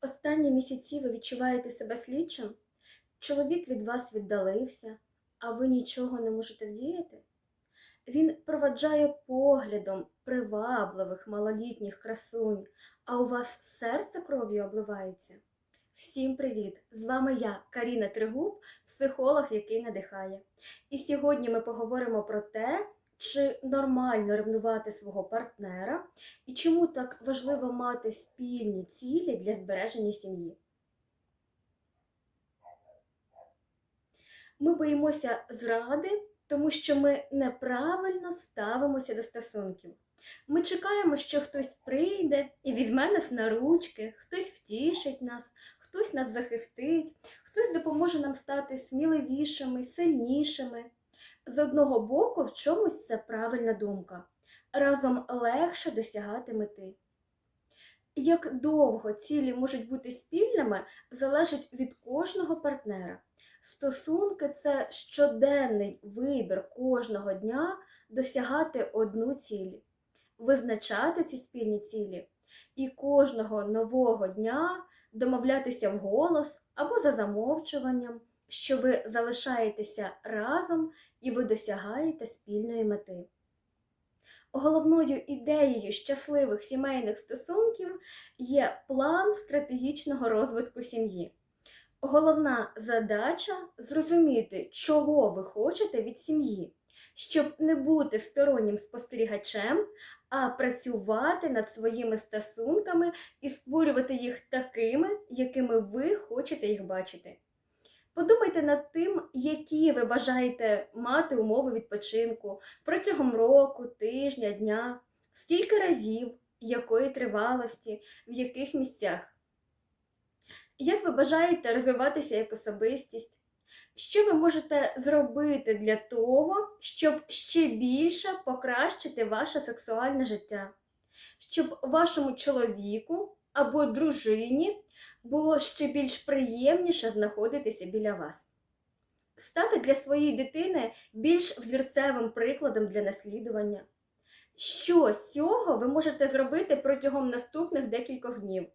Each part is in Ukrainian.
Останні місяці ви відчуваєте себе слідчим? Чоловік від вас віддалився, а ви нічого не можете вдіяти? Він проваджає поглядом привабливих малолітніх красунь, а у вас серце кров'ю обливається? Всім привіт! З вами я, Каріна Тригуб, психолог, який надихає. І сьогодні ми поговоримо про те, чи нормально ревнувати свого партнера і чому так важливо мати спільні цілі для збереження сім'ї. Ми боїмося зради, тому що ми неправильно ставимося до стосунків. Ми чекаємо, що хтось прийде і візьме нас на ручки, хтось втішить нас, хтось нас захистить, хтось допоможе нам стати сміливішими, сильнішими. З одного боку, в чомусь це правильна думка. Разом легше досягати мети. Як довго цілі можуть бути спільними, залежить від кожного партнера. Стосунки це щоденний вибір кожного дня досягати одну ціль, визначати ці спільні цілі і кожного нового дня домовлятися вголос або за замовчуванням, що ви залишаєтеся разом і ви досягаєте спільної мети. Головною ідеєю щасливих сімейних стосунків є план стратегічного розвитку сім'ї. Головна задача зрозуміти, чого ви хочете від сім'ї, щоб не бути стороннім спостерігачем, а працювати над своїми стосунками і створювати їх такими, якими ви хочете їх бачити. Подумайте над тим, які ви бажаєте мати умови відпочинку протягом року, тижня, дня, скільки разів, якої тривалості, в яких місцях. Як ви бажаєте розвиватися як особистість? Що ви можете зробити для того, щоб ще більше покращити ваше сексуальне життя? Щоб вашому чоловіку або дружині було ще більш приємніше знаходитися біля вас? Стати для своєї дитини більш взірцевим прикладом для наслідування. Що з цього ви можете зробити протягом наступних декількох днів?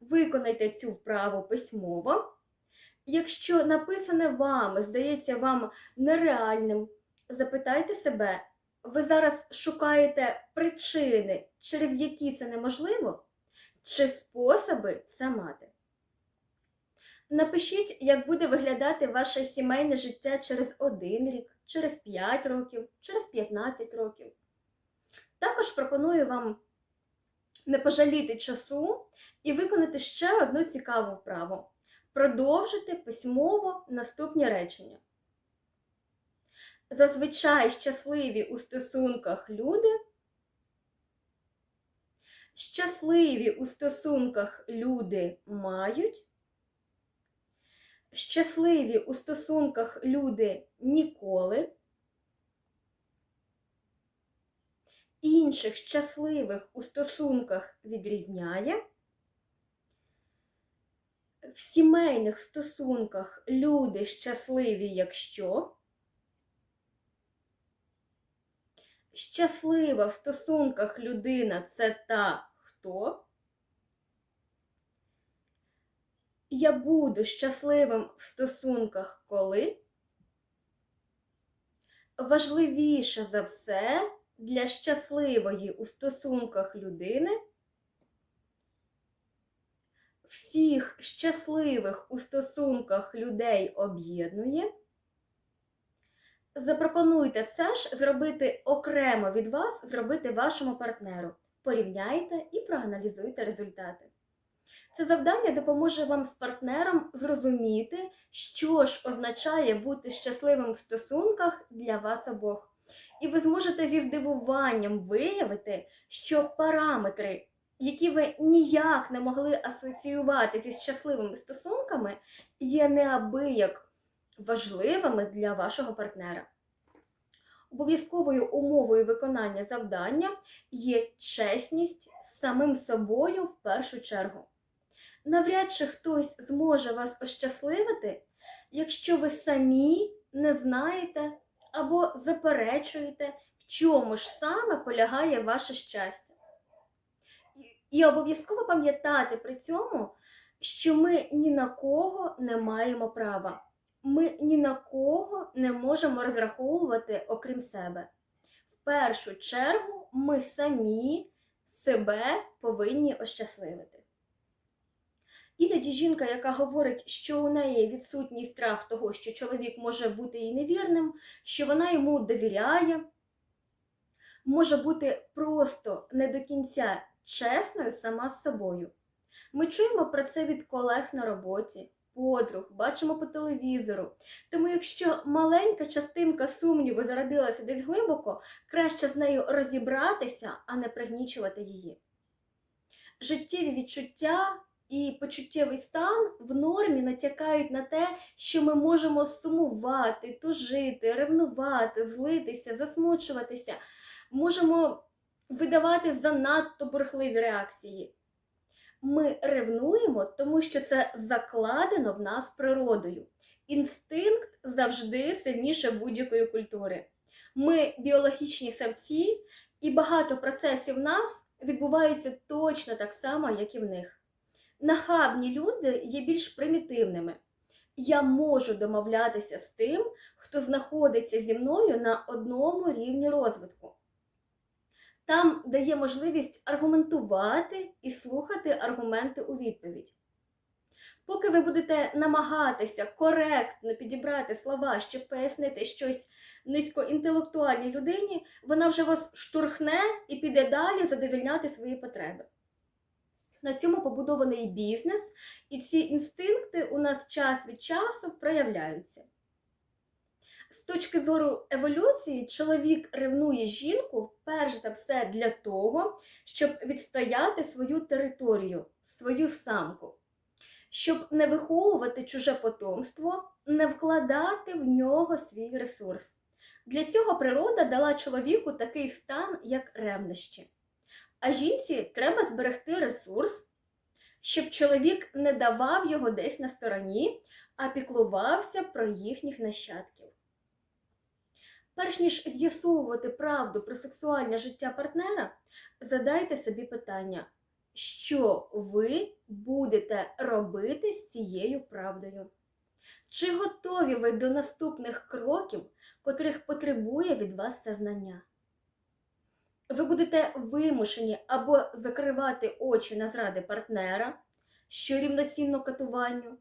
Виконайте цю вправу письмово. Якщо написане вами здається вам нереальним, запитайте себе, ви зараз шукаєте причини, через які це неможливо, чи способи це мати. Напишіть, як буде виглядати ваше сімейне життя через один рік, через 5 років, через 15 років. Також пропоную вам не пожаліти часу і виконати ще одну цікаву вправу. Продовжити письмово наступні речення. Зазвичай щасливі у стосунках люди. Щасливі у стосунках люди мають. Щасливі у стосунках люди ніколи. Інших щасливих у стосунках відрізняє. В сімейних стосунках люди щасливі, якщо. Щаслива в стосунках людина це та хто. Я буду щасливим в стосунках коли. Важливіше за все для щасливої у стосунках людини. Всіх щасливих у стосунках людей об'єднує. Запропонуйте це ж зробити окремо від вас, зробити вашому партнеру. Порівняйте і проаналізуйте результати. Це завдання допоможе вам з партнером зрозуміти, що ж означає бути щасливим в стосунках для вас обох. І ви зможете зі здивуванням виявити, що параметри, які ви ніяк не могли асоціювати зі щасливими стосунками, є неабияк важливими для вашого партнера. Обов'язковою умовою виконання завдання є чесність з самим собою в першу чергу. Навряд чи хтось зможе вас ощасливити, якщо ви самі не знаєте або заперечуєте, в чому ж саме полягає ваше щастя. І обов'язково пам'ятати при цьому, що ми ні на кого не маємо права. Ми ні на кого не можемо розраховувати окрім себе. В першу чергу ми самі себе повинні ощасливити. Іноді жінка, яка говорить, що у неї відсутній страх того, що чоловік може бути їй невірним, що вона йому довіряє, може бути просто не до кінця чесною сама з собою. Ми чуємо про це від колег на роботі, подруг, бачимо по телевізору. Тому, якщо маленька частинка сумніву зародилася десь глибоко, краще з нею розібратися, а не пригнічувати її. Життєві відчуття і почуттєвий стан в нормі натякають на те, що ми можемо сумувати, тужити, ревнувати, злитися, засмучуватися, можемо видавати занадто бурхливі реакції. Ми ревнуємо, тому що це закладено в нас природою. Інстинкт завжди сильніше будь-якої культури. Ми біологічні самці, і багато процесів в нас відбуваються точно так само, як і в них. Нахабні люди є більш примітивними. Я можу домовлятися з тим, хто знаходиться зі мною на одному рівні розвитку. Там дає можливість аргументувати і слухати аргументи у відповідь. Поки ви будете намагатися коректно підібрати слова, щоб пояснити щось низькоінтелектуальній людині, вона вже вас штурхне і піде далі задовільняти свої потреби. На цьому побудований бізнес, і ці інстинкти у нас час від часу проявляються. Точки зору еволюції, чоловік ревнує жінку перш за все для того, щоб відстояти свою територію, свою самку, щоб не виховувати чуже потомство, не вкладати в нього свій ресурс. Для цього природа дала чоловіку такий стан, як ревнощі. А жінці треба зберегти ресурс, щоб чоловік не давав його десь на стороні, а піклувався про їхніх нащадків. Перш ніж з'ясовувати правду про сексуальне життя партнера, задайте собі питання, що ви будете робити з цією правдою? Чи готові ви до наступних кроків, котрих потребує від вас це знання? Ви будете вимушені або закривати очі на зради партнера, що рівноцінно катуванню,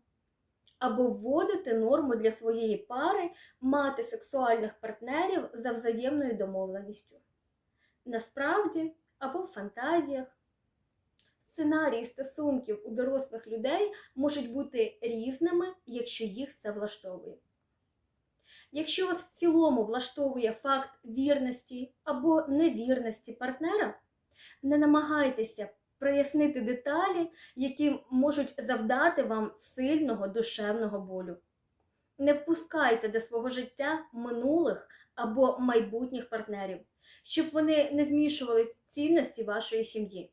або вводити норму для своєї пари мати сексуальних партнерів за взаємною домовленістю. Насправді, або в фантазіях. Сценарії стосунків у дорослих людей можуть бути різними, якщо їх це влаштовує. Якщо вас в цілому влаштовує факт вірності або невірності партнера, не намагайтеся прояснити деталі, які можуть завдати вам сильного душевного болю. Не впускайте до свого життя минулих або майбутніх партнерів, щоб вони не змішували цінності вашої сім'ї.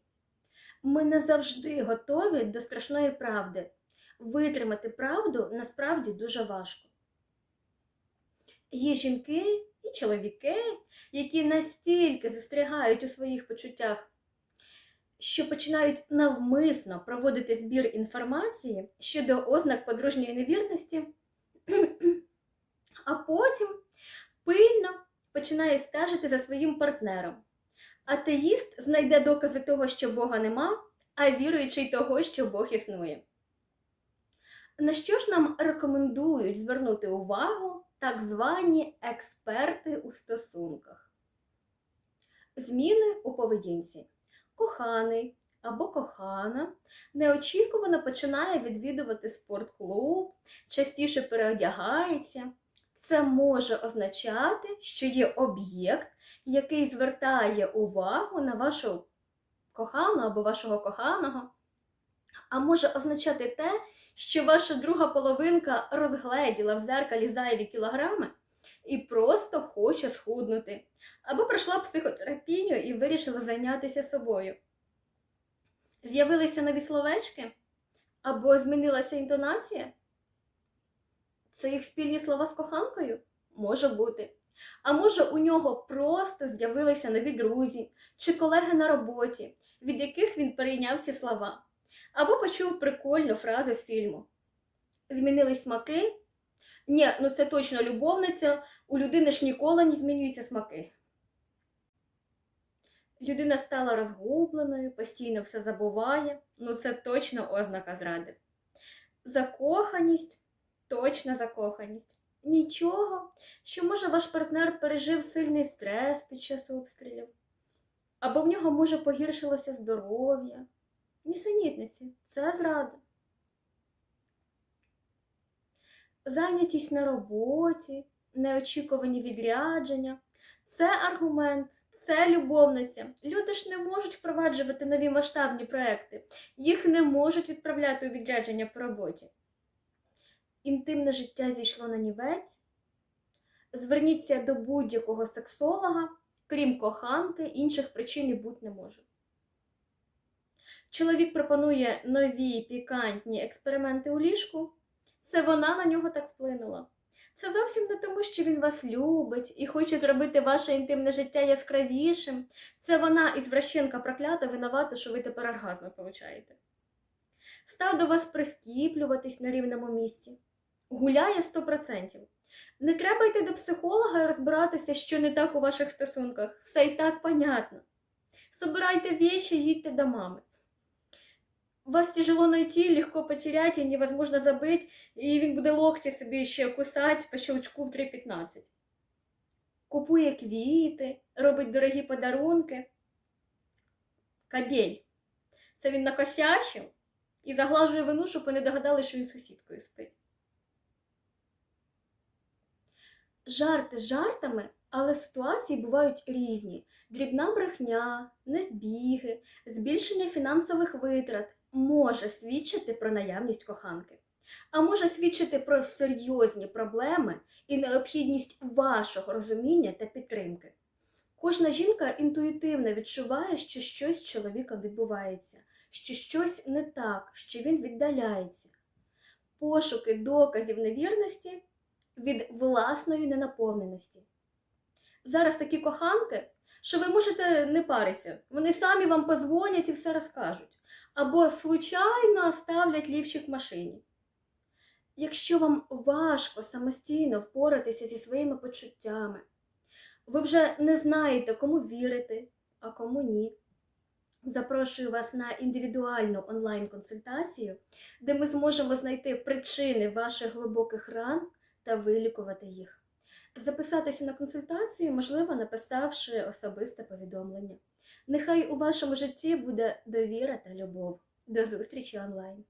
Ми не завжди готові до страшної правди. Витримати правду насправді дуже важко. Є жінки і чоловіки, які настільки застрягають у своїх почуттях, що починають навмисно проводити збір інформації щодо ознак подружньої невірності, а потім пильно починає стежити за своїм партнером. Атеїст знайде докази того, що Бога нема, а віруючий того, що Бог існує. На що ж нам рекомендують звернути увагу так звані експерти у стосунках? Зміни у поведінці. Коханий або кохана неочікувано починає відвідувати спортклуб, частіше переодягається. Це може означати, що є об'єкт, який звертає увагу на вашу кохану або вашого коханого, а може означати те, що ваша друга половинка розгледіла в зеркалі зайві кілограми і просто хоче схуднути, або пройшла психотерапію і вирішила зайнятися собою. З'явилися нові словечки, або змінилася інтонація. Це їх спільні слова з коханкою? Може бути. А може, у нього просто з'явилися нові друзі чи колеги на роботі, від яких він перейняв ці слова, або почув прикольну фразу з фільму. Змінились смаки? Ні, ну це точно любовниця, у людини ж ніколи не змінюються смаки. Людина стала розгубленою, постійно все забуває, ну це точно ознака зради. Закоханість, точна закоханість. Нічого, що може ваш партнер пережив сильний стрес під час обстрілів, або в нього може погіршилося здоров'я. Нісенітниці, це зрада. Зайнятість на роботі, неочікувані відрядження це аргумент, це любовниця. Люди ж не можуть впроваджувати нові масштабні проекти, їх не можуть відправляти у відрядження по роботі. Інтимне життя зійшло на нівець. Зверніться до будь-якого сексолога, крім коханки, інших причин і бути не може. Чоловік пропонує нові пікантні експерименти у ліжку. Це вона на нього так вплинула. Це зовсім не тому, що він вас любить і хоче зробити ваше інтимне життя яскравішим. Це вона, ізвращенка проклята, винувата, що ви тепер оргазми получаєте. Став до вас прискіплюватись на рівному місці. Гуляє 100%. Не треба йти до психолога і розбиратися, що не так у ваших стосунках. Все і так понятно. Собирайте вещи, їдьте до мами. Вас тяжело найти, легко потерять і невозможно забити, і він буде локті собі ще кусати по щелчку в 3.15. Купує квіти, робить дорогі подарунки. Кабель. Це він накосячив і заглажує вину, щоб ви не догадали, що він сусідкою спить. Жарти з жартами, але ситуації бувають різні: дрібна брехня, незбіги, збільшення фінансових витрат може свідчити про наявність коханки, а може свідчити про серйозні проблеми і необхідність вашого розуміння та підтримки. Кожна жінка інтуїтивно відчуває, що щось з чоловіком відбувається, що щось не так, що він віддаляється. Пошуки доказів невірності від власної ненаповненості. Зараз такі коханки, що ви можете не паритися, вони самі вам позвонять і все розкажуть, або случайно ставлять лівчик в машині. Якщо вам важко самостійно впоратися зі своїми почуттями, ви вже не знаєте, кому вірити, а кому ні. Запрошую вас на індивідуальну онлайн-консультацію, де ми зможемо знайти причини ваших глибоких ран та вилікувати їх. Записатися на консультацію можливо, написавши особисте повідомлення. Нехай у вашому житті буде довіра та любов. До зустрічі онлайн!